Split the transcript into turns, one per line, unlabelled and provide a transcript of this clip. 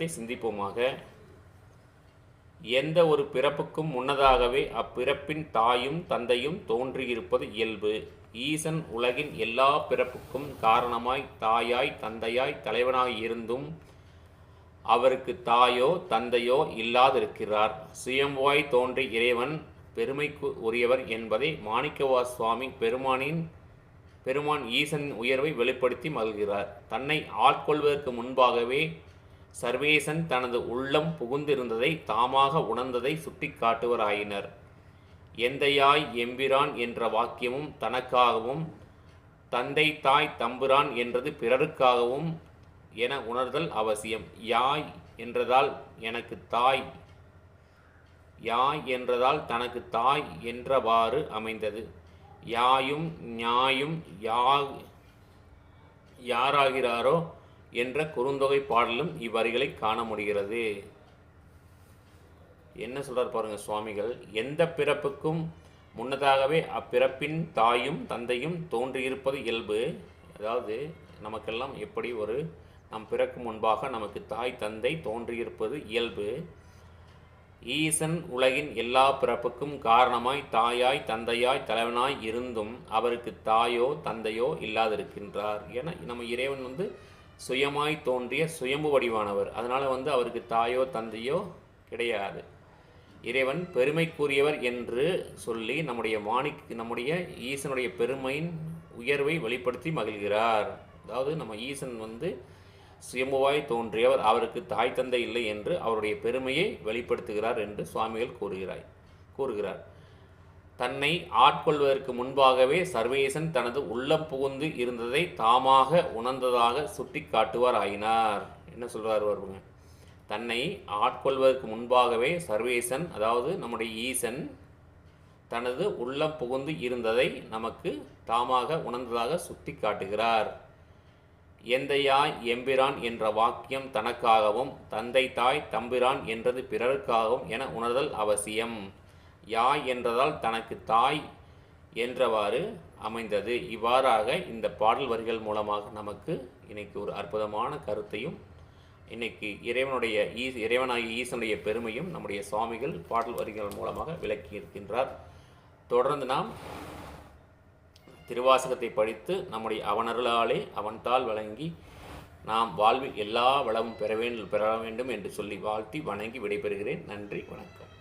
சிந்திப்போமாக. எந்த ஒரு பிறப்புக்கும் முன்னதாகவே அப்பிறப்பின் தாயும் தந்தையும் தோன்றியிருப்பது இயல்பு. ஈசன் உலகின் எல்லா பிறப்புக்கும் காரணமாய் தாயாய் தந்தையாய் தலைவனாய் இருந்தும் அவருக்கு தாயோ தந்தையோ இல்லாதிருக்கிறார். சுயம்புவாய் தோன்றி இறைவன் பெருமைக்கு உரியவர் என்பதை மாணிக்கவா சுவாமி பெருமானின் பெருமான் ஈசனின் உயர்வை வெளிப்படுத்தி மகிழ்கிறார். தன்னை ஆட்கொள்வதற்கு முன்பாகவே சர்வேசன் தனது உள்ளம் புகுந்திருந்ததை தாமாக உணர்ந்ததை சுட்டிக்காட்டுவராயினர் எந்தையாய் எம்பிரான் என்ற வாக்கியமும் தனக்காகவும் தந்தை தாய் தம்புரான் என்றது பிறருக்காகவும் என உணர்தல் அவசியம். யாய் என்றதால் எனக்கு தாய் யாய் என்றதால் தனக்கு தாய் என்றவாறு அமைந்தது. யாயும் ஞாயும் யா யாராகிறாரோ என்ற குறுந்தொகை பாடலும் இவ்வரிகளை காண முடிகிறது. என்ன சொல்கிறார் பாருங்க சுவாமிகள் எந்த பிறப்புக்கும் முன்னதாகவே அப்பிறப்பின் தாயும் தந்தையும் தோன்றியிருப்பது இயல்பு. அதாவது நமக்கெல்லாம் எப்படி ஒரு நம் பிறக்கும் முன்பாக நமக்கு தாய் தந்தை தோன்றியிருப்பது இயல்பு. ஈசன் உலகின் எல்லா பிறப்புக்கும் காரணமாய் தாயாய் தந்தையாய் தலைவனாய் இருந்தும் அவருக்கு தாயோ தந்தையோ இல்லாதிருக்கின்றார். என நம்ம இறைவன் வந்து சுயமாய் தோன்றிய சுயம்பு வடிவானவர். அதனால் வந்து அவருக்கு தாயோ தந்தையோ கிடையாது. இறைவன் பெருமைக்குரியவர் என்று சொல்லி நம்முடைய மாணிக் நம்முடைய ஈசனுடைய பெருமையின் உயர்வை வெளிப்படுத்தி மகிழ்கிறார். அதாவது நம்ம ஈசன் வந்து சுயம்புவாய் தோன்றியவர். அவருக்கு தாய் தந்தை இல்லை என்று அவருடைய பெருமையை வெளிப்படுத்துகிறார் என்று சுவாமிகள் கூறுகிறாய் கூறுகிறார். தன்னை ஆட்கொள்வதற்கு முன்பாகவே சர்வேசன் தனது உள்ளம் புகுந்து இருந்ததை தாமாக உணர்ந்ததாக சுட்டி காட்டுவார் ஆயினார். என்ன சொல்கிறார் வருவங்க தன்னை ஆட்கொள்வதற்கு முன்பாகவே சர்வேசன் அதாவது நம்முடைய ஈசன் தனது உள்ளம் புகுந்து இருந்ததை நமக்கு தாமாக உணர்ந்ததாக சுட்டி காட்டுகிறார் எந்தையாய் எம்பிரான் என்ற வாக்கியம் தனக்காகவும் தந்தை தாய் தம்பிரான் என்றது பிறருக்காகவும் என உணர்தல் அவசியம். யாய் என்றதால் தனக்கு தாய் என்றவாறு அமைந்தது. இவ்வாறாக இந்த பாடல் வரிகள் மூலமாக நமக்கு இன்னைக்கு ஒரு அற்புதமான கருத்தையும் இன்னைக்கு இறைவனுடைய ஈ இறைவனாகிய ஈசனுடைய பெருமையும் நம்முடைய சுவாமிகள் பாடல் வரிகள் மூலமாக விளக்கி இருக்கின்றார். தொடர்ந்து நாம் திருவாசகத்தை படித்து நம்முடைய அவனருளாலே அவன்தால் வழங்கி நாம் வாழ்வில் எல்லா வளமும் பெற வேண்டும் பெற வேண்டும் என்று சொல்லி வாழ்த்தி வணங்கி விடைபெறுகிறேன். நன்றி வணக்கம்.